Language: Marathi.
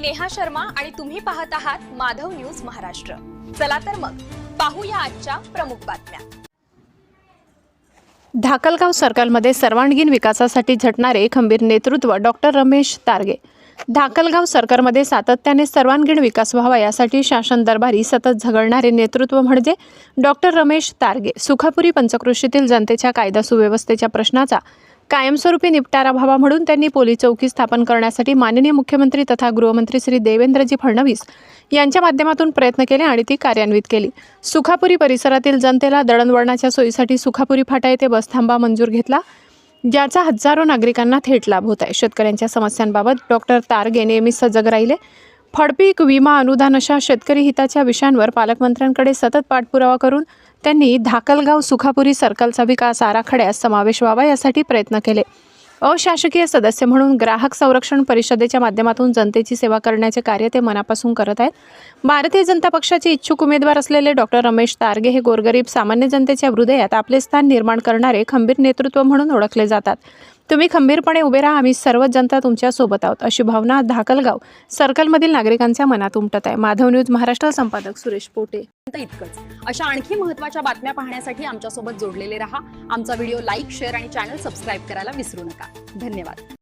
मी नेहा शर्मा आणि तुम्ही पाहत आहात माधव न्यूज महाराष्ट्र. चला तर मग पाहूया आजच्या प्रमुख बातम्या. धाकलगाव सर्कलमध्ये सर्वांगीण विकासासाठी झटणारे खंबीर नेतृत्व डॉक्टर रमेश तारगे. धाकलगाव सरकारमध्ये सातत्याने सर्वांगीण विकास व्हावा यासाठी शासन दरबारी सतत झगडणारे नेतृत्व म्हणजे डॉक्टर रमेश तारगे. सुखापुरी पंचकृषीतील जनतेच्या कायदा सुव्यवस्थेच्या प्रश्नाचा कायमस्वरूपी निपटारा व्हावा म्हणून त्यांनी पोलीस चौकी स्थापन करण्यासाठी माननीय मुख्यमंत्री तथा गृहमंत्री श्री देवेंद्रजी फडणवीस यांच्या माध्यमातून प्रयत्न केले आणि ती कार्यान्वित केली. सुखापुरी परिसरातील जनतेला दळणवळणाच्या सोयीसाठी सुखापुरी फाटा येथे बसथांबा मंजूर घेतला. ज्याचा हजारो नागरिकांना थेट लाभ होत आहे. शेतकऱ्यांच्या समस्यांबाबत डॉक्टर तारगे नेहमी सजग राहिले. फडपीक विमा अनुदान अशा शेतकरी हिताच्या विषयांवर पालकमंत्र्यांकडे सतत पाठपुरावा करून त्यांनी धाकलगाव सुखापुरी सर्कलचा विकास आराखड्यात समावेश व्हावा यासाठी प्रयत्न केले. अशासकीय सदस्य म्हणून ग्राहक संरक्षण परिषदेच्या माध्यमातून जनतेची सेवा करण्याचे कार्य ते मनापासून करत आहेत. भारतीय जनता पक्षाचे इच्छुक उमेदवार असलेले डॉक्टर रमेश तारगे हे गोरगरीब सामान्य जनतेच्या हृदयात आपले स्थान निर्माण करणारे खंबीर नेतृत्व म्हणून ओळखले जातात. तुम्ही खंबीरपणे उभे राहा. आम्ही सर्वच जनता तुमच्यासोबत आहोत. अशी भावना धाकलगाव सर्कलमधील नागरिकांच्या मनात उमटत आहे. माधव न्यूज महाराष्ट्र संपादक सुरेश पोटे. इतकंच. अशा आणखी महत्त्वाच्या बातम्या पाहण्यासाठी आमच्यासोबत जोडलेले रहा. आमचा व्हिडिओ लाईक शेअर आणि चॅनल सबस्क्राईब करायला विसरू नका. धन्यवाद.